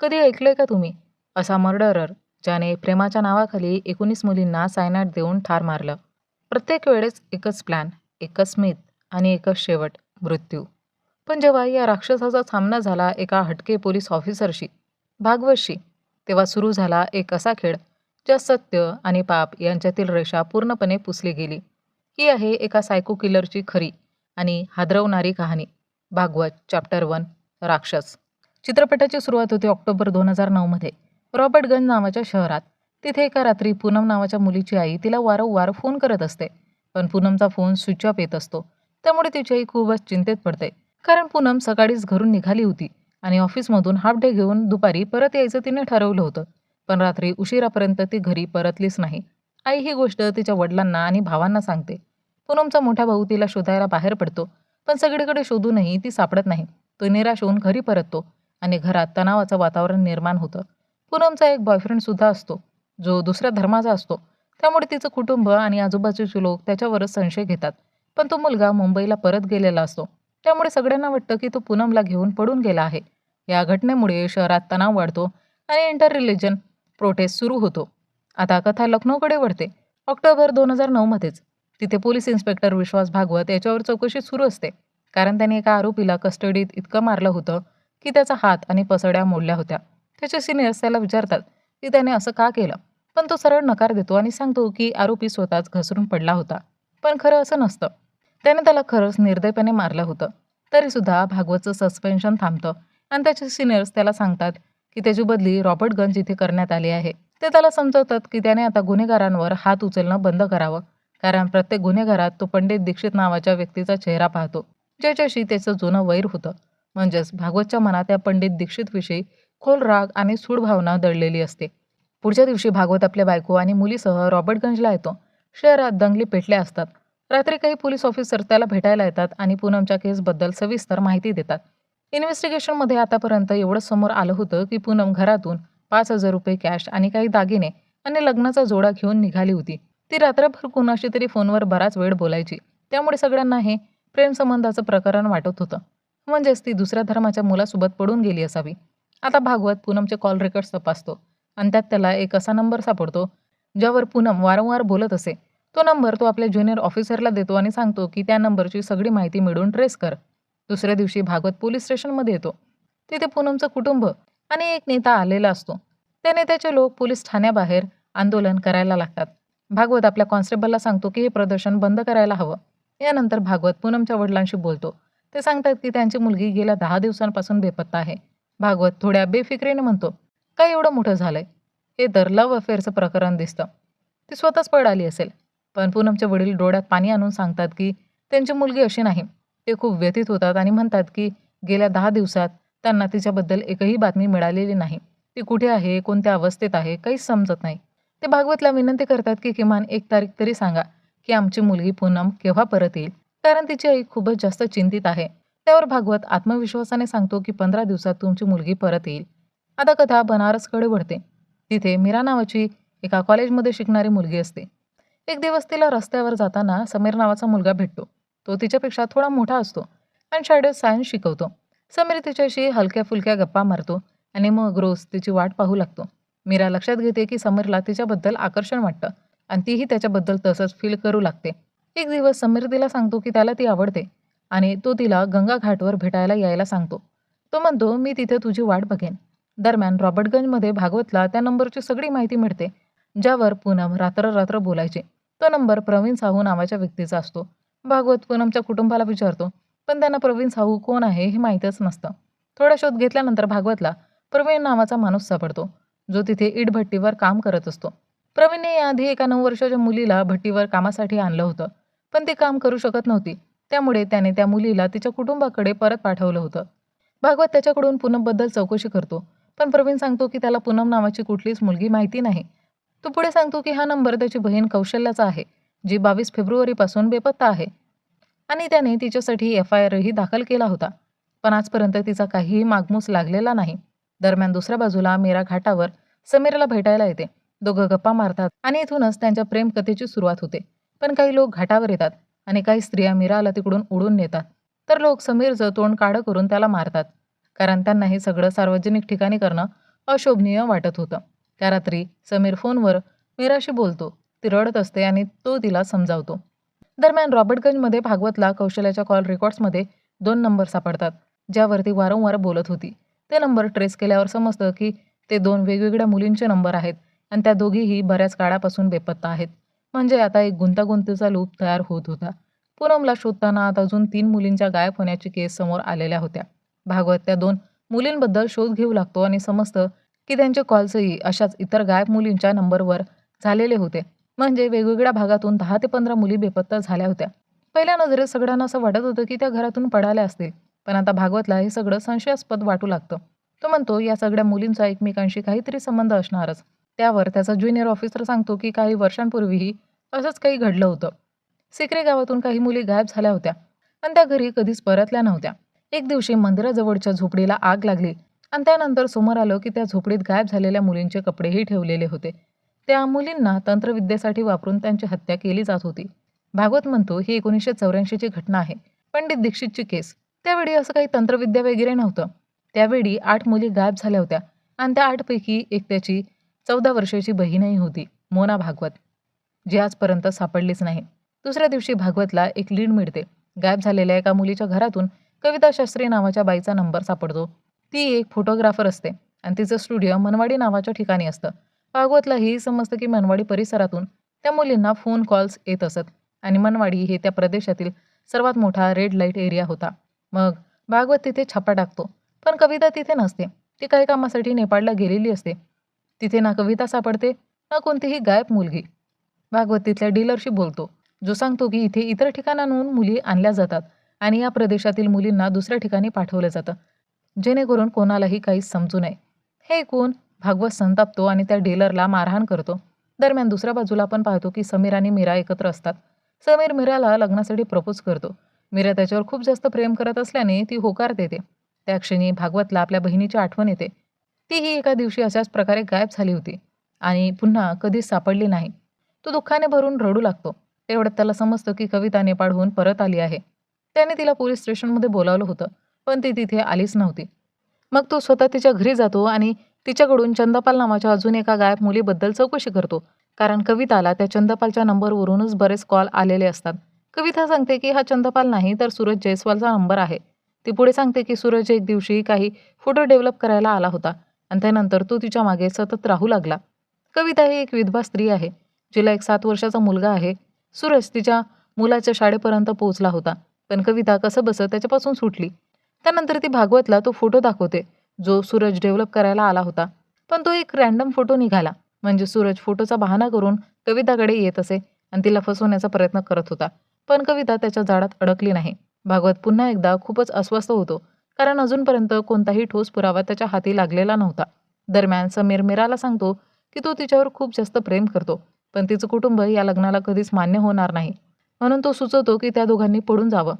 कधी ऐकलंय का तुम्ही? असा मर्डरर ज्याने प्रेमाच्या नावाखाली एकोणीस मुलींना सायनाट देऊन ठार मारलं. प्रत्येक वेळेस एकच प्लॅन एकच स्मित आणि एकच शेवट मृत्यू. पण जेव्हा या राक्षसाचा सामना झाला एका हटके पोलीस ऑफिसरशी भागवतशी तेव्हा सुरू झाला एक असा खेळ ज्या सत्य आणि पाप यांच्यातील रेषा पूर्णपणे पुसली गेली. ही आहे एका सायको किलरची खरी आणि हादरवणारी कहाणी भागवत चॅप्टर वन राक्षस. चित्रपटाची सुरुवात होते ऑक्टोबर दोन हजार नऊमध्ये रॉबर्टगंज नावाच्या शहरात. तिथे एका रात्री पूनम नावाच्या मुलीची आई तिला वारंवार फोन करत असते. पण पूनमचा फोन स्विच ऑफ येत असतो. त्यामुळे तिची आई खूपच चिंतेत पडते. कारण पूनम सकाळीच घरून निघाली होती आणि ऑफिसमधून हाफ डे घेऊन दुपारी परत यायचं तिने ठरवलं होतं. पण रात्री उशिरापर्यंत ती घरी परतलीच नाही. आई ही गोष्ट तिच्या वडिलांना आणि भावांना सांगते. पूनमचा मोठा भाऊ तिला शोधायला बाहेर पडतो. पण सगळीकडे शोधूनही ती सापडत नाही. तो निराश होऊन घरी परततो. आणि घरात तणावाचं वातावरण निर्माण होतं. पूनमचा एक बॉयफ्रेंडसुद्धा असतो. जो दुसऱ्या धर्माचा असतो. त्यामुळे तिचं कुटुंब आणि आजूबाजूचे लोक त्याच्यावरच संशय घेतात. पण तो मुलगा मुंबईला परत गेलेला असतो. त्यामुळे सगळ्यांना वाटतं की तो पूनमला घेऊन पडून गेला आहे. या घटनेमुळे शहरात तणाव वाढतो आणि इंटर रिलिजन प्रोटेस्ट सुरू होतो. आता कथा लखनौकडे वळते. ऑक्टोबर दोन हजार नऊमध्येच तिथे पोलीस इन्स्पेक्टर विश्वास भागवत याच्यावर चौकशी सुरू असते. कारण त्याने एका आरोपीला कस्टडीत इतकं मारलं होतं की त्याचा हात आणि पसड्या मोडल्या होत्या. त्याचे सिनियर्स त्याला विचारतात की त्याने असं का केलं? पण तो सरळ नकार देतो आणि सांगतो की आरोपी स्वतःच घसरून पडला होता. पण खरं असं नसतं. त्याने त्याला खरंच निर्दयपणे मारलं होतं. तरीसुद्धा भागवतचं सस्पेन्शन थांबतं आणि त्याचे सिनियर्स त्याला सांगतात की त्याची बदली रॉबर्टगंज इथे करण्यात आली आहे. ते त्याला समजवतात की त्याने आता गुन्हेगारांवर हात उचलणं बंद करावं. कारण प्रत्येक गुन्हेगारात तो पंडित दीक्षित नावाच्या व्यक्तीचा चेहरा पाहतो. ज्याच्याशी त्याचं जुनं वैर होतं. म्हणजेच भागवतच्या मनात या पंडित दीक्षितविषयी खोल राग आणि सूड भावना दडलेली असते. पुढच्या दिवशी भागवत आपल्या बायको आणि मुलीसह रॉबर्टगंजला येतो. शहरात दंगली पेटल्या असतात. रात्री काही पोलीस ऑफिसर त्याला भेटायला येतात आणि पूनमच्या केसबद्दल सविस्तर माहिती देतात. इन्व्हेस्टिगेशनमध्ये आतापर्यंत एवढं समोर आलं होतं की पूनम घरातून पाच हजार रुपये कॅश आणि काही दागिने आणि लग्नाचा जोडा घेऊन निघाली होती. ती रात्रभर कुणाशी तरी फोनवर बराच वेळ बोलायची. त्यामुळे सगळ्यांना हे प्रेमसंबंधाचं प्रकरण वाटत होतं. म्हणजेच ती दुसऱ्या धर्माच्या मुलासोबत पडून गेली असावी. आता भागवत पूनमचे कॉल रेकॉर्ड्स तपासतो. आणि त्यात त्याला एक असा नंबर सापडतो ज्यावर पूनम वारंवार बोलत असे. तो नंबर तो आपल्या ज्युनियर ऑफिसरला देतो आणि सांगतो की त्या नंबरची सगळी माहिती मिळवून ट्रेस कर. दुसऱ्या दिवशी भागवत पोलीस स्टेशनमध्ये येतो. तिथे पूनमचं कुटुंब आणि एक नेता आलेला असतो. त्या नेत्याचे लोक पोलीस ठाण्याबाहेर आंदोलन करायला लागतात. भागवत आपल्या कॉन्स्टेबलला सांगतो की हे प्रदर्शन बंद करायला हवं. यानंतर भागवत पूनमच्या वडिलांशी बोलतो. ते सांगतात की त्यांची मुलगी गेल्या दहा दिवसांपासून बेपत्ता आहे. भागवत थोड्या बेफिक्रीने म्हणतो काय एवढं मोठं झालंय? हे तर लव्ह अफेअरचं प्रकरण दिसतं. ती स्वतःच पड आली असेल. पण पूनमचे वडील डोळ्यात पाणी आणून सांगतात की त्यांची मुलगी अशी नाही. ते खूप व्यथित होतात आणि म्हणतात की गेल्या दहा दिवसात त्यांना तिच्याबद्दल एकही बातमी मिळालेली नाही. ती कुठे आहे? कोणत्या अवस्थेत आहे? काहीच समजत नाही. ते भागवतला विनंती करतात की किमान एक तारीख तरी सांगा की आमची मुलगी पूनम केव्हा परत येईल? कारण तिची आई खूपच जास्त चिंतित आहे. त्यावर भागवत आत्मविश्वासाने सांगतो की पंधरा दिवसात तुमची मुलगी परत येईल. आता कथा बनारसकडे वळते. तिथे मीरा नावाची एका कॉलेजमध्ये शिकणारी मुलगी असते. एक दिवस तिला रस्त्यावर जाताना समीर नावाचा मुलगा भेटतो. तो तिच्यापेक्षा थोडा मोठा असतो आणि शाळेत सायन्स शिकवतो. समीर तिच्याशी हलक्या फुलक्या गप्पा मारतो आणि मग रोज तिची वाट पाहू लागतो. मीरा लक्षात घेते की समीरला तिच्याबद्दल आकर्षण वाटतं आणि तीही त्याच्याबद्दल तसंच फील करू लागते. एक दिवस समीर तिला सांगतो की त्याला ती आवडते आणि तो तिला गंगा घाटवर भेटायला यायला सांगतो. तो म्हणतो मी तिथे तुझी वाट बघेन. दरम्यान रॉबर्टगंजमध्ये भागवतला त्या नंबरची सगळी माहिती मिळते ज्यावर पूनम रात्र रात्र बोलायचे. तो नंबर प्रवीण साहू नावाच्या व्यक्तीचा असतो. भागवत पूनमच्या कुटुंबाला विचारतो पण त्यांना प्रवीण साहू कोण आहे हे माहीतच नसतं. थोडा शोध घेतल्यानंतर भागवतला प्रवीण नावाचा माणूस सापडतो जो तिथे इटभट्टीवर काम करत असतो. प्रवीणने याआधी एका नऊ वर्षाच्या मुलीला भट्टीवर कामासाठी आणलं होतं. पण ती काम करू शकत नव्हती. त्यामुळे त्याने त्या मुलीला तिच्या कुटुंबाकडे परत पाठवलं होतं. भागवत त्याच्याकडून पूनमबद्दल चौकशी करतो. पण प्रवीण सांगतो की त्याला पूनम नावाची कुठलीच मुलगी माहिती नाही. तो पुढे सांगतो की हा नंबर त्याची बहीण कौशल्याचा आहे जी बावीस फेब्रुवारीपासून बेपत्ता आहे. आणि त्याने तिच्यासाठी एफ आय आरही दाखल केला होता. पण आजपर्यंत तिचा काहीही मागमूस लागलेला नाही. दरम्यान दुसऱ्या बाजूला मीरा घाटावर समीरला भेटायला येते. दोघं गप्पा मारतात आणि इथूनच त्यांच्या प्रेमकथेची सुरुवात होते. पण काही लोक घाटावर येतात आणि काही स्त्रिया मीराला तिकडून उडून नेतात. तर लोक समीरचं तोंड काढं करून त्याला मारतात. कारण त्यांना हे सगळं सार्वजनिक ठिकाणी करणं अशोभनीय वाटत होतं. त्या रात्री समीर फोनवर मीराशी बोलतो ती रडत असते आणि तो तिला समजावतो. दरम्यान रॉबर्टगंजमध्ये भागवतला कौशल्याच्या कॉल रेकॉर्ड्समध्ये दोन नंबर सापडतात ज्यावरती वारंवार बोलत होती. ते नंबर ट्रेस केल्यावर समजतं की ते दोन वेगवेगळ्या मुलींचे नंबर आहेत आणि त्या दोघीही बऱ्याच काळापासून बेपत्ता आहेत. म्हणजे आता एक गुंतागुंतीचा लूप तयार होत होता. पूनमला शोधताना आता अजून तीन मुलींच्या गायब होण्याची केस समोर आलेल्या होत्या. भागवत त्या दोन मुलींबद्दल शोध घेऊ लागतो आणि समजतं की त्यांचे कॉल्सही अशाच इतर गायब मुलींच्या नंबरवर झालेले होते. म्हणजे वेगवेगळ्या भागातून दहा ते पंधरा मुली बेपत्ता झाल्या होत्या. पहिल्या नजरेत सगळ्यांना असं वाटत होतं की त्या घरातून पडाल्या असतील. पण आता भागवतला हे सगळं संशयास्पद वाटू लागतं. तो म्हणतो या सगळ्या मुलींचा एकमेकांशी काहीतरी संबंध असणारच. त्यावर त्याचा ज्युनियर ऑफिसर सांगतो की काही वर्षांपूर्वीही असंच काही घडलं होतं. सिकरे गावातून काही मुली गायब झाल्या होत्या. आणि त्या घरी कधीच परतल्या नव्हत्या. एक दिवशी मंदिराजवळच्या झोपडीला आग लागली. आणि त्यानंतर समोर आलं की त्या झोपडीत गायब झालेल्या मुलींचे कपडेही ठेवलेले होते. त्या मुलींना तंत्रविद्येसाठी वापरून त्यांची हत्या केली जात होती. भागवत म्हणतो ही एकोणीसशे चौऱ्याऐंशीची घटना आहे. पंडित दीक्षितची केस. त्यावेळी असं काही तंत्रविद्या वगैरे नव्हतं. त्यावेळी आठ मुली गायब झाल्या होत्या. आणि त्या आठपैकी एक त्याची चौदा वर्षाची बहीणही होती. मोना भागवत. जी आजपर्यंत सापडलीच नाही. दुसऱ्या दिवशी भागवतला एक लीड मिळते. गायब झालेल्या एका मुलीच्या घरातून कविता शास्त्री नावाच्या बाईचा नंबर सापडतो. ती एक फोटोग्राफर असते आणि तिचं स्टुडिओ मनवाडी नावाच्या ठिकाणी असतं. भागवतला ही समजतं की मनवाडी परिसरातून त्या मुलींना फोन कॉल्स येत असत आणि मनवाडी हे त्या प्रदेशातील सर्वात मोठा रेड लाइट एरिया होता. मग भागवत तिथे छापा टाकतो पण कविता तिथे नसते. ती काही कामासाठी नेपाळला गेलेली असते. तिथे ना कविता सापडते ना कोणतीही गायब मुलगी. भागवतीतल्या डीलरशी बोलतो. जो सांगतो की इथे इतर ठिकाणांहून मुली आणल्या जातात आणि या प्रदेशातील मुलींना दुसऱ्या ठिकाणी पाठवलं जातं. जेणेकरून कोणालाही काहीच समजू नये. हे ऐकून भागवत संतापतो आणि त्या डीलरला मारहाण करतो. दरम्यान दुसऱ्या बाजूला आपण पाहतो की समीर आणि मीरा एकत्र असतात. समीर मीराला लग्नासाठी प्रपोज करतो. मीरा त्याच्यावर खूप जास्त प्रेम करत असल्याने ती होकार देते. त्या क्षणी भागवतला आपल्या बहिणीची आठवण येते. तीही एका दिवशी अशाच प्रकारे गायब झाली होती आणि पुन्हा कधीच सापडली नाही. तो दुःखाने भरून रडू लागतो. तेवढ्यात त्याला समजतं की कविता नेपाळहून परत आली आहे. त्याने तिला पोलीस स्टेशनमध्ये बोलावलं होतं पण ती तिथे आलीच नव्हती. मग तो स्वतः तिच्या घरी जातो आणि तिच्याकडून चंदपाल नावाच्या अजून एका गायब मुलीबद्दल चौकशी करतो. कारण कविताला त्या चंदपालच्या नंबरवरूनच बरेच कॉल आलेले असतात. कविता सांगते की हा चंदपाल नाही तर सूरज जयस्वालचा नंबर आहे. ती पुढे सांगते की सूरज एक दिवशी काही फोटो डेव्हलप करायला आला होता आणि त्यानंतर तो तिच्यामागे सतत राहू लागला. कविता ही एक विधवा स्त्री आहे. जिला एक सात वर्षाचा मुलगा आहे. सूरज तिच्या मुलाच्या शाळेपर्यंत पोहोचला होता. पण कविता कसं बसं त्याच्यापासून सुटली. त्यानंतर ती भागवतला तो फोटो दाखवते. जो सूरज डेव्हलप करायला आला होता. पण तो एक रॅन्डम फोटो निघाला. म्हणजे सूरज फोटोचा बहाणा करून कविताकडे येत असे आणि तिला फसवण्याचा प्रयत्न करत होता. पण कविता त्याच्या जाळात अडकली नाही. भागवत पुन्हा एकदा खूपच अस्वस्थ होतो. कारण अजूनपर्यंत कोणताही ठोस पुरावा त्याच्या हाती लागलेला नव्हता. दरम्यान समीर मीराला सांगतो की तो तिच्यावर खूप जास्त प्रेम करतो. पण तिचं कुटुंब या लग्नाला कधीच मान्य होणार नाही. म्हणून तो सुचवतो की त्या दोघांनी पडून जावं.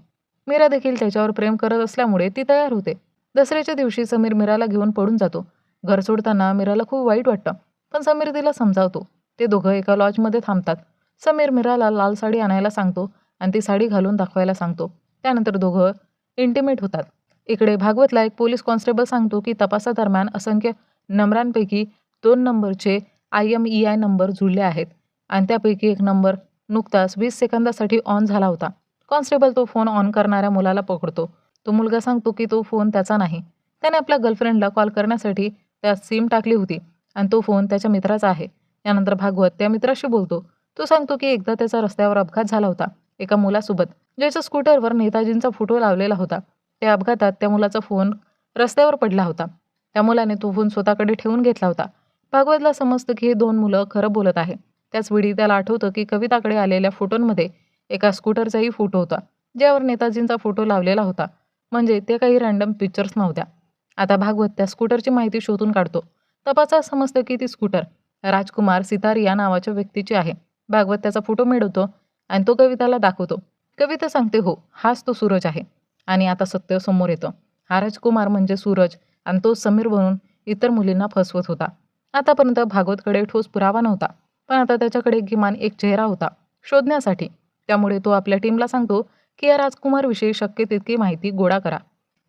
मीरा देखील त्याच्यावर प्रेम करत असल्यामुळे ती तयार होते. दसऱ्याच्या दिवशी समीर मीराला घेऊन पडून जातो. घर सोडताना मीराला खूप वाईट वाटतं पण समीर तिला समजावतो. ते दोघं एका लॉजमध्ये थांबतात. समीर मीराला लाल साडी आणायला सांगतो आणि ती साडी घालून दाखवायला सांगतो. त्यानंतर दोघं इंटिमेट होतात. इकडे भागवतला एक पोलीस कॉन्स्टेबल सांगतो की तपासादरम्यान असंख्य नंबरांपैकी दोन नंबरचे I M E I number जुळले आहेत. आणि त्यापैकी एक नंबर नुकताच वीस सेकंदासाठी ऑन झाला होता. कॉन्स्टेबल तो फोन ऑन करणाऱ्या मुलाला पकडतो. तो मुलगा सांगतो की तो फोन त्याचा नाही. त्याने आपल्या गर्लफ्रेंडला कॉल करण्यासाठी त्यात सिम टाकली होती आणि तो फोन त्याच्या मित्राचा आहे. यानंतर भागवत त्या मित्राशी बोलतो. तो सांगतो की एकदा त्याचा रस्त्यावर अपघात झाला होता. एका मुलासोबत ज्याच्या स्कूटरवर नेताजींचा फोटो लावलेला होता. त्या अपघातात त्या मुलाचा फोन रस्त्यावर पडला होता. त्या मुलाने तो फोन स्वतःकडे ठेवून घेतला होता. भागवतला समजतं की हे दोन मुलं खरं बोलत आहे. त्याच वेळी त्याला आठवतं की कविताकडे आलेल्या फोटोंमध्ये एका स्कूटरचाही फोटो होता ज्यावर नेताजींचा फोटो लावलेला होता. म्हणजे ते काही रँडम पिक्चर्स नव्हत्या. आता भागवत त्या स्कूटरची माहिती शोधून काढतो. तपासात समजतं की ती स्कूटर राजकुमार सितार या नावाच्या व्यक्तीची आहे. भागवत त्याचा फोटो मिळवतो आणि तो कविताला दाखवतो. कविता सांगते हो हाच तो सूरज आहे. आणि आता सत्य समोर येतं. हा राजकुमार म्हणजे सूरज आणि तो समीर बनून इतर मुलींना फसवत होता. आतापर्यंत भागवतकडे ठोस पुरावा नव्हता. पण आता त्याच्याकडे किमान एक चेहरा होता शोधण्यासाठी. त्यामुळे तो आपल्या टीमला सांगतो की या राजकुमारविषयी शक्य तितकी माहिती गोळा करा.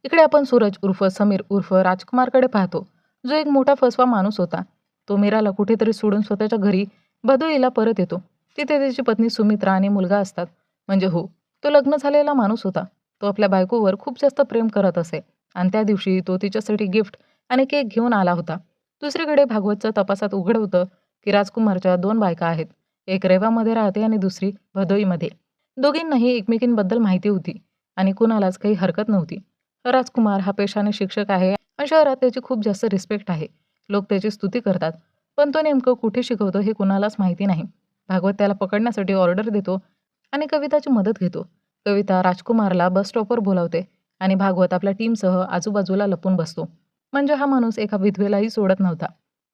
इकडे आपण सूरज उर्फ समीर उर्फ राजकुमारकडे पाहतो. जो एक मोठा फसवा माणूस होता. तो मीराला कुठेतरी सोडून स्वतःच्या घरी भदोईला परत येतो. तिथे त्याची पत्नी सुमित्रा आणि मुलगा असतात. म्हणजे हो तो लग्न झालेला माणूस होता. तो आपल्या बायकोवर खूप जास्त प्रेम करत असे. आणि त्या दिवशी तो तिच्यासाठी गिफ्ट आणि केक घेऊन आला होता. दुसरीकडे भागवतचं तपासात उघड होतं की राजकुमारच्या दोन बायका आहेत. एक रेवामध्ये राहते आणि दुसरी भदोईमध्ये. दोघींनाही एकमेकींबद्दल माहिती होती आणि कुणालाच काही हरकत नव्हती. राजकुमार हा पेशाने शिक्षक आहे आणि शहरात त्याची खूप जास्त रिस्पेक्ट आहे. लोक त्याची स्तुती करतात पण तो नेमकं कुठे शिकवतो हे कुणालाच माहिती नाही. भागवत त्याला पकडण्यासाठी ऑर्डर देतो आणि कविताची मदत घेतो. कविता राजकुमारला बस स्टॉपवर बोलावते आणि भागवत आपल्या टीमसह आजूबाजूला लपून बसतो. म्हणजे हा माणूस एका विधवेलाही सोडत नव्हता.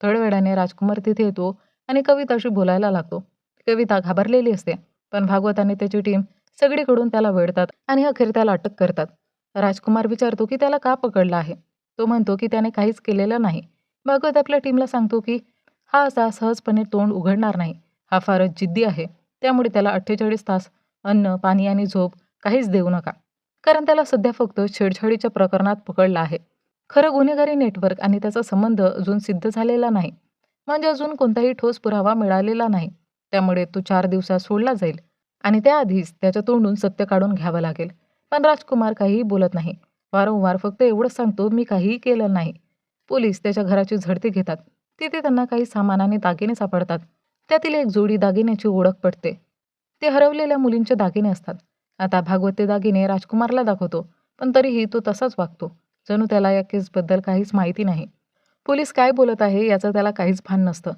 थोड्या वेळाने राजकुमार तिथे येतो आणि कविताशी बोलायला लागतो. कविता घाबरलेली असते पण भागवत आणि त्याची टीम सगळीकडून त्याला वेढतात आणि अखेर त्याला अटक करतात. राजकुमार विचारतो की त्याला का पकडला आहे? तो म्हणतो की त्याने काहीच केलेलं नाही. भागवत आपल्या टीमला सांगतो की हा असा सहजपणे तोंड उघडणार नाही. हा फारच जिद्दी आहे. त्यामुळे त्याला अठ्ठेचाळीस तास अन्न पाणी आणि झोप काहीच देऊ नका. कारण त्याला सध्या फक्त छेडछाडीच्या प्रकरणात पकडलं आहे. खरं गुन्हेगारी नेटवर्क आणि त्याचा संबंध अजून सिद्ध झालेला नाही. म्हणजे अजून कोणताही ठोस पुरावा मिळालेला नाही. त्यामुळे तो चार दिवसात सोडला जाईल आणि त्याआधीच त्याच्या तोंडून सत्य काढून घ्यावं लागेल. पण राजकुमार काहीही बोलत नाही. वारंवार फक्त एवढंच सांगतो मी काहीही केलं नाही. पोलीस त्याच्या घराची झडती घेतात. तिथे त्यांना काही सामान आणि दागिने सापडतात. त्यातील एक जोडी दागिन्याची ओळख पडते ते हरवलेल्या मुलींचे दागिने असतात. आता भागवत ते दागिने राजकुमारला दाखवतो पण तरीही तो तसाच वागतो. जणू त्याला या केसबद्दल काहीच माहिती नाही. पोलीस काय बोलत आहे याचं त्याला काहीच भान नसतं.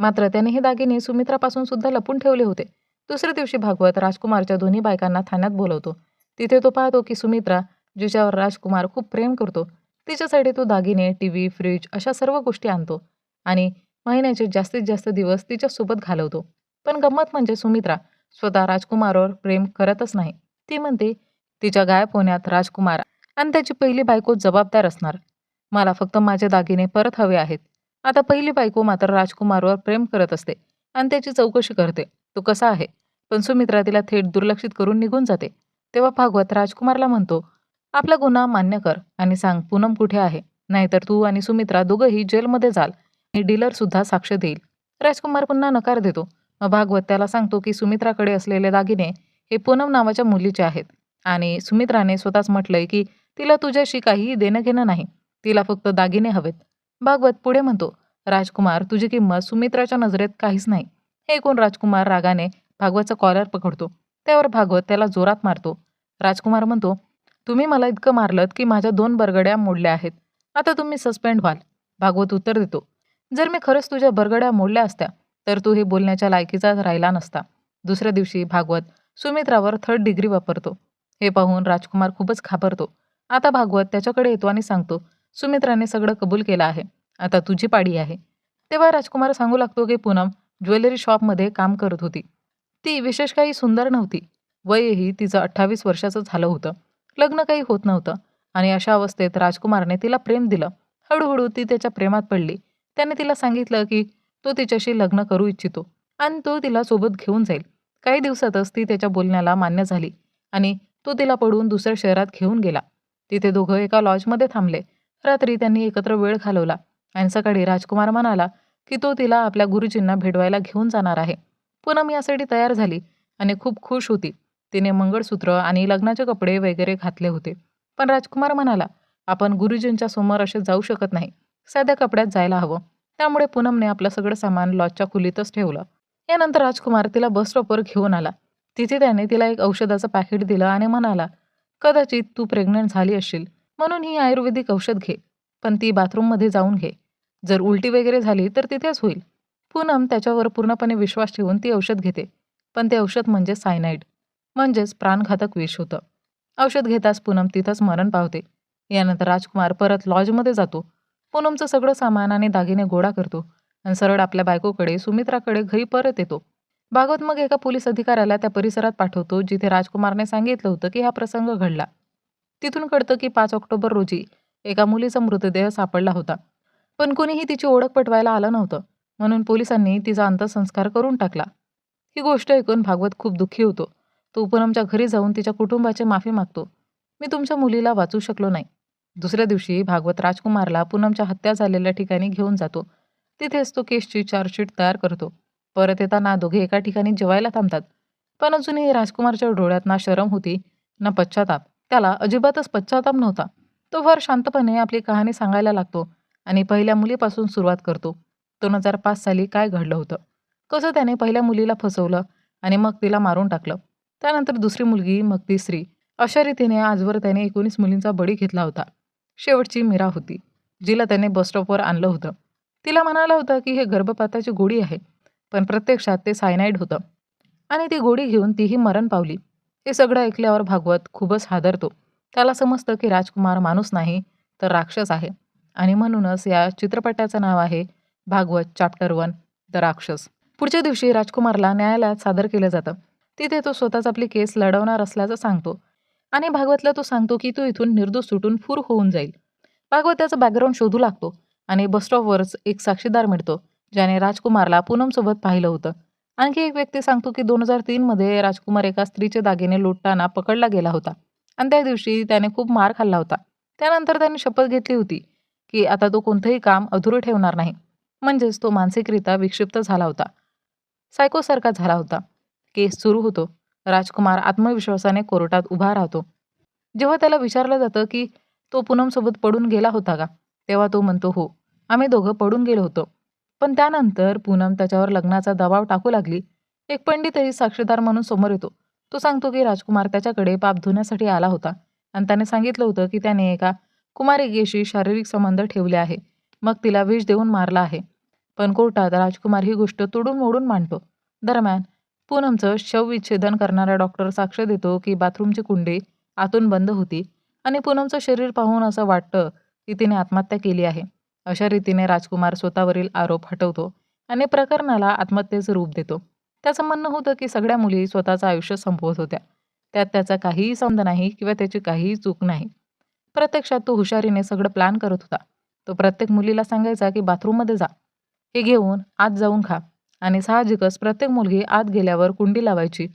मात्र त्याने हे दागिने सुमित्रापासून सुद्धा लपून ठेवले होते. दुसऱ्या दिवशी भागवत राजकुमारच्या दोन्ही बायकांना ठाण्यात बोलवतो. तिथे तो पाहतो की सुमित्रा जिच्यावर राजकुमार खूप प्रेम करतो तिच्यासाठी तो दागिने टी व्ही फ्रीज अशा सर्व गोष्टी आणतो आणि महिन्याचे जास्तीत जास्त दिवस तिच्यासोबत घालवतो. पण गंमत म्हणजे सुमित्रा स्वतः राजकुमारवर प्रेम करतच नाही. ती म्हणते तिच्या गायब होण्यात राजकुमार आणि त्याची पहिली बायको जबाबदार असणार. मला फक्त माझे दागिने परत हवे आहेत. आता पहिली बायको मात्र राजकुमारवर प्रेम करत असते आणि त्याची चौकशी करते. तो कसा आहे? पण सुमित्रा तिला थेट दुर्लक्षित करून निघून जाते. तेव्हा भागवत राजकुमारला म्हणतो आपला गुन्हा मान्य कर आणि सांग पूनम कुठे आहे? नाहीतर तू आणि सुमित्रा दोघंही जेलमध्ये जाल आणि डीलरसुद्धा साक्ष देईल. राजकुमार पुन्हा नकार देतो. मग भागवत त्याला सांगतो की सुमित्राकडे असलेले दागिने हे पूनम नावाच्या मुलीचे आहेत. आणि सुमित्राने स्वतःच म्हटलंय की तिला तुझ्याशी काहीही देणं घेणं नाही. तिला फक्त दागिने हवेत. भागवत पुढे म्हणतो राजकुमार तुझी किंमत सुमित्राच्या नजरेत काहीच नाही. हे ऐकून राजकुमार रागाने भागवतचा कॉलर पकडतो. त्यावर भागवत त्याला जोरात मारतो. राजकुमार म्हणतो तुम्ही मला इतकं मारलत की माझ्या दोन बरगड्या मोडल्या आहेत. आता तुम्ही सस्पेंड व्हाल. भागवत उत्तर देतो जर मी खरंच तुझ्या बरगड्या मोडल्या असत्या तर तू हे बोलण्याच्या लायकीचा राहिला नसता. दुसऱ्या दिवशी भागवत सुमित्रावर थर्ड डिग्री वापरतो. हे पाहून राजकुमार खूपच घाबरतो. आता भागवत त्याच्याकडे येतो आणि सांगतो सुमित्राने सगळं कबूल केलं आहे. आता तुझी पाडी आहे. तेव्हा राजकुमार सांगू लागतो की पूनम ज्वेलरी शॉपमध्ये काम करत होती. ती विशेष काही सुंदर नव्हती. वयही तिचं अठ्ठावीस वर्षाचं झालं होतं. लग्न काही होत नव्हतं आणि अशा अवस्थेत राजकुमारने तिला प्रेम दिलं. हळूहळू ती त्याच्या प्रेमात पडली. त्याने तिला सांगितलं की तो तिच्याशी लग्न करू इच्छितो आणि तो तिला सोबत घेऊन जाईल. काही दिवसातच ती त्याच्या बोलण्याला मान्य झाली आणि तो तिला पडून दुसऱ्या शहरात घेऊन गेला. तिथे दोघं एका लॉजमध्ये थांबले. रात्री त्यांनी एकत्र वेळ घालवला. आणि सकाळी राजकुमार म्हणाला की तो तिला आपल्या गुरुजींना भेटवायला घेऊन जाणार आहे. पूनम यासाठी तयार झाली आणि खूप खुश होती. तिने मंगळसूत्र आणि लग्नाचे कपडे वगैरे घातले होते. पण राजकुमार म्हणाला आपण गुरुजींच्या समोर असे जाऊ शकत नाही. साध्या कपड्यात जायला हवं. त्यामुळे पूनमने आपलं सगळं सामान लॉजच्या खोलीतच ठेवलं. यानंतर राजकुमार तिला बस स्टॉपवर घेऊन आला. तिथे त्याने तिला एक औषधाचं पॅकेट दिलं आणि म्हणाला कदाचित तू प्रेग्नंट झाली असशील म्हणून ही आयुर्वेदिक औषध घे पण ती बाथरूममध्ये जाऊन घे. जर उलटी वगैरे झाली तर तिथेच होईल. पूनम त्याच्यावर पूर्णपणे विश्वास ठेवून ती औषध घेते पण ते औषध म्हणजे सायनाईड म्हणजेच प्राणघातक विष होतं. औषध घेताच पूनम तिथंच मरण पावते. यानंतर राजकुमार परत लॉजमध्ये जातो. पूनमचं सगळं सामान आणि दागिने गोळा करतो आणि सरळ आपल्या बायकोकडे सुमित्राकडे घरी परत येतो. भागवत मग एका पोलीस अधिकाऱ्याला त्या परिसरात पाठवतो जिथे राजकुमारने सांगितलं होतं की हा प्रसंग घडला. तिथून कळतं की पाच ऑक्टोबर रोजी एका मुलीचा मृतदेह सापडला होता. पण कोणीही तिची ओळख पटवायला आलं नव्हतं. म्हणून पोलिसांनी तिचा अंत्यसंस्कार करून टाकला. ही गोष्ट ऐकून भागवत खूप दुःखी होतो. तो पूनमच्या घरी जाऊन तिच्या कुटुंबाची माफी मागतो. मी तुमच्या मुलीला वाचू शकलो नाही. दुसऱ्या दिवशी भागवत राजकुमारला पूनमच्या हत्या झालेल्या ठिकाणी घेऊन जातो. तिथेच तो केसची चार्जशीट तयार करतो. परत येताना दोघे एका ठिकाणी जेवायला थांबतात. पण अजूनही राजकुमारच्या डोळ्यात ना शरम होती ना पश्चाताप. त्याला अजिबातच पश्चाताप नव्हता. तो फार शांतपणे आपली कहाणी सांगायला लागतो आणि पहिल्या मुलीपासून सुरुवात करतो. दोन हजार पाच साली काय घडलं होतं? कसं त्याने पहिल्या मुलीला फसवलं आणि मग तिला मारून टाकलं? त्यानंतर दुसरी मुलगी मग तिसरी. अशा रीतीने आजवर त्याने एकोणीस मुलींचा बळी घेतला होता. शेवटची मीरा होती जिला त्याने बसस्टॉपवर आणलं होतं. तिला म्हणाला होता की हे गर्भपाताची गोडी आहे. पण प्रत्यक्षात ते सायनाईड होतं. आणि ती गोळी घेऊन तीही मरण पावली. हे सगळं ऐकल्यावर भागवत खूपच हादरतो. त्याला समजतं की राजकुमार माणूस नाही तर राक्षस आहे. आणि म्हणूनच या चित्रपटाचं नाव आहे भागवत चॅप्टर वन द राक्षस पुढच्या दिवशी राजकुमारला न्यायालयात सादर केलं जातं. तिथे तो स्वतःच आपली केस लढवणार असल्याचं सांगतो. आणि भागवतला तो सांगतो की तो इथून निर्दोष सुटून फूर होऊन जाईल. भागवत त्याचं बॅकग्राऊंड शोधू लागतो. आणि बसस्टॉपवरच एक साक्षीदार मिळतो. ज्याने राजकुमारला पूनमसोबत पाहिलं होतं. आणखी एक व्यक्ती सांगतो की दोन हजार तीनमध्ये राजकुमार एका स्त्रीचे दागिने लुटताना पकडला गेला होता आणि त्या दिवशी त्याने खूप मार खाल्ला होता. त्यानंतर त्याने शपथ घेतली होती की आता तो कोणतंही काम अधुरं ठेवणार नाही. म्हणजेच तो मानसिकरित्या विक्षिप्त झाला होता. सायकोसारखा झाला होता. केस सुरू होतो. राजकुमार आत्मविश्वासाने कोर्टात उभा राहतो. जेव्हा त्याला विचारलं जातं की तो पूनमसोबत पडून गेला होता का? तेव्हा तो म्हणतो हो आम्ही दोघं पडून गेलो होतो. पण त्यानंतर पूनम त्याच्यावर लग्नाचा दबाव टाकू लागली. एक पंडितही साक्षीदार म्हणून समोर येतो. तो सांगतो की राजकुमार त्याच्याकडे पाप धुण्यासाठी आला होता आणि त्याने सांगितलं होतं की त्याने एका कुमारिकेशी शारीरिक संबंध ठेवले आहे. मग तिला विष देऊन मारला आहे. पण कोर्टात राजकुमार ही गोष्ट तोडून मोडून मांडतो. दरम्यान पूनमचं शवविच्छेदन करणारा डॉक्टर साक्ष देतो की बाथरूमची कुंडी आतून बंद होती आणि पूनमचं शरीर पाहून असं वाटतं की तिने आत्महत्या केली आहे. अशा रीतीने राजकुमार स्वतःवरील आरोप हटवतो आणि प्रकरणाला आत्महत्येचं रूप देतो. त्याचं म्हणणं होतं की सगळ्या मुली स्वतःचं आयुष्य संपवत होत्या. त्यात त्याचा काहीही संबंध नाही किंवा त्याची काहीही चूक नाही. प्रत्यक्षात तो हुशारीने सगळं प्लॅन करत होता. तो प्रत्येक मुलीला सांगायचा की बाथरूममध्ये जा. हे घेऊन आत जाऊन खा. आणि साहजिकच प्रत्येक मुलगी आत गेल्यावर कुंडी लावायची.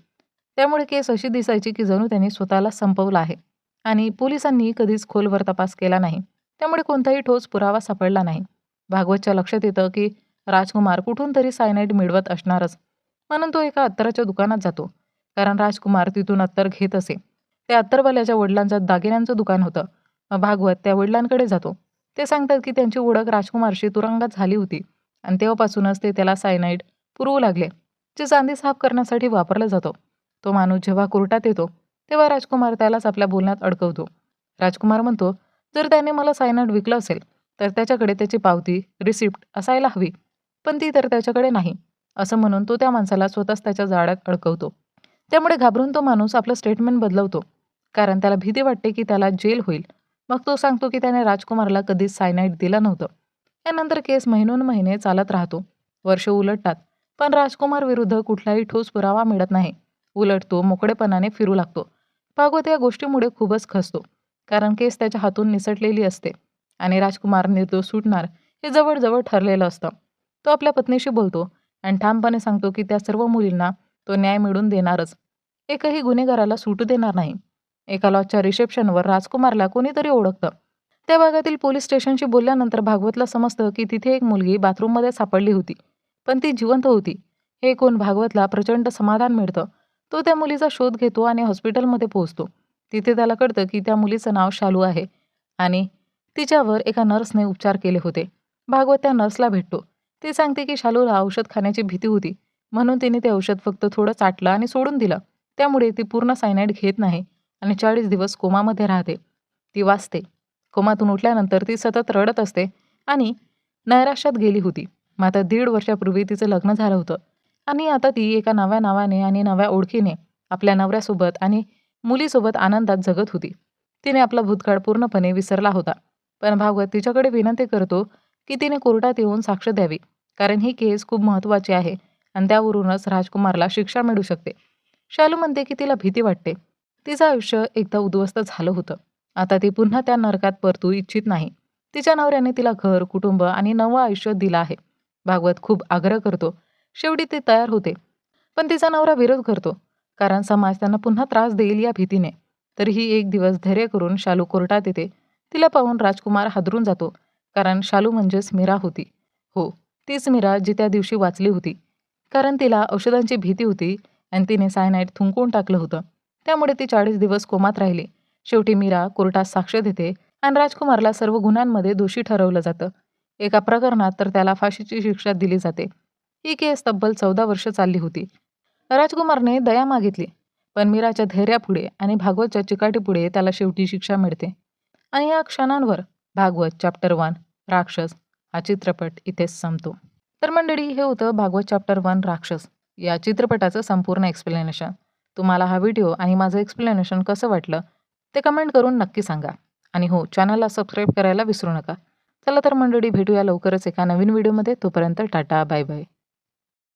त्यामुळे केस अशी दिसायची की जणू त्यांनी स्वतःला संपवलं आहे. आणि पोलिसांनी कधीच खोलवर तपास केला नाही. त्यामुळे कोणताही ठोस पुरावा सापडला नाही. भागवतच्या लक्षात येतं की राजकुमार कुठून तरी सायनाईड मिळवत असणारच. म्हणून तो एका अत्तराच्या दुकानात जातो. कारण राजकुमार तिथून अत्तर घेत असे. त्या अत्तरवाल्याच्या वडिलांचं दागिन्यांचं दुकान होतं. मग भागवत त्या वडिलांकडे जातो. ते सांगतात की त्यांची ओळख राजकुमारशी तुरुंगात झाली होती. आणि तेव्हापासूनच ते त्याला सायनाईड पुरवू लागले जे चांदी साफ करण्यासाठी वापरला जातो. तो माणूस जेव्हा कोर्टात येतो तेव्हा राजकुमार त्यालाच आपल्या बोलण्यात अडकवतो. राजकुमार म्हणतो जर त्याने मला सायनाईड विकलं असेल तर त्याच्याकडे त्याची पावती रिसिप्ट असायला हवी. पण ती तर त्याच्याकडे नाही असं म्हणून तो त्या माणसाला स्वतःच त्याच्या जाळ्यात अडकवतो. त्यामुळे घाबरून तो माणूस आपलं स्टेटमेंट बदलवतो. कारण त्याला भीती वाटते की त्याला जेल होईल. मग तो सांगतो की त्याने राजकुमारला कधीच सायनाईट दिलं नव्हतं. यानंतर केस महिनोन महिने चालत राहतो. वर्ष उलटतात. पण राजकुमार विरुद्ध कुठलाही ठोस पुरावा मिळत नाही. उलट तो मोकळेपणाने फिरू लागतो. भागवत या गोष्टीमुळे खूपच खसतो. कारण केस त्याच्या हातून निसटलेली असते आणि राजकुमार निर्दोष सुटणार हे जवळजवळ ठरलेलं असतं. तो आपल्या पत्नीशी बोलतो आणि ठामपणे सांगतो की त्या सर्व मुलींना तो न्याय मिळवून देणारच. एकही गुन्हेगाराला सुटू देणार नाही. एका लॉजच्या रिसेप्शनवर राजकुमारला कोणीतरी ओळखतं. त्या भागातील पोलीस स्टेशनशी बोलल्यानंतर भागवतला समजतं की तिथे एक मुलगी बाथरूममध्ये सापडली होती. पण ती जिवंत होती. हे ऐकून भागवतला प्रचंड समाधान मिळतं. तो त्या मुलीचा शोध घेतो आणि हॉस्पिटलमध्ये पोहोचतो. तिथे त्याला कळतं की त्या मुलीचं नाव शालू आहे. आणि तिच्यावर एका नर्सने उपचार केले होते. भागवत त्या नर्सला भेटतो. ती सांगते की शालूला औषध खाण्याची भीती होती. म्हणून तिने ते औषध फक्त थोडं चाटलं आणि सोडून दिलं. त्यामुळे ती पूर्ण सायनाईड घेत नाही आणि चाळीस दिवस कोमामध्ये राहते. ती वाचते. कोमातून उठल्यानंतर ती सतत रडत असते आणि नैराश्यात गेली होती. मात्र दीड वर्षापूर्वी तिचं लग्न झालं होतं. आणि आता ती एका नव्या नावाने आणि नव्या ओळखीने आपल्या नवऱ्यासोबत आणि मुलीसोबत आनंदात जगत होती. तिने आपला भूतकाळ पूर्णपणे विसरला होता. पण भागवत तिच्याकडे विनंती करतो की तिने कोर्टात येऊन साक्ष द्यावी. कारण ही केस खूप महत्त्वाची आहे आणि त्यावरूनच राजकुमारला शिक्षा मिळू शकते. शालू म्हणते की तिला भीती वाटते. तिचं आयुष्य एकदा उद्ध्वस्त झालं होतं. आता ती पुन्हा त्या नरकात परतू इच्छित नाही. तिच्या नवऱ्याने तिला घर कुटुंब आणि नवं आयुष्य दिलं आहे. भागवत खूप आग्रह करतो. शेवटी ती तयार होते. पण तिचा नवरा विरोध करतो. कारण समाज त्यांना पुन्हा त्रास देईल या भीतीने. तरीही एक दिवस धैर्य करून शालू कोर्टात येते. तिला पाहून राजकुमार हादरून जातो कारण शालू म्हणजेच मीरा होती. हो तीच मीरा जी त्या दिवशी वाचली होती. कारण तिला औषधांची भीती होती आणि तिने सायनाईड थुंकून टाकलं होतं. त्यामुळे ती चाळीस दिवस कोमात राहिली. शेवटी मीरा कोर्टात साक्ष देते आणि राजकुमारला सर्व गुन्ह्यांमध्ये दोषी ठरवलं जातं. एका प्रकरणात तर त्याला फाशीची शिक्षा दिली जाते. ही केस तब्बल चौदा वर्ष चालली होती. राजकुमारने दया मागितली. पण मीराच्या धैर्यापुढे आणि भागवतच्या चिकाटीपुढे त्याला शेवटी शिक्षा मिळते. आणि या क्षणांवर भागवत चॅप्टर वन राक्षस हा चित्रपट इथेच संपतो. तर मंडळी हे होतं भागवत चॅप्टर वन राक्षस. या चित्रपटाचं संपूर्ण एक्सप्लेनेशन तुम्हाला हा व्हिडिओ आणि माझं एक्सप्लेनेशन कसं वाटलं ते कमेंट करून नक्की सांगा. आणि हो चॅनलला सबस्क्राईब करायला विसरू नका. चला तर मंडळी भेटूया लवकरच एका नवीन व्हिडिओमध्ये तोपर्यंत टाटा बाय बाय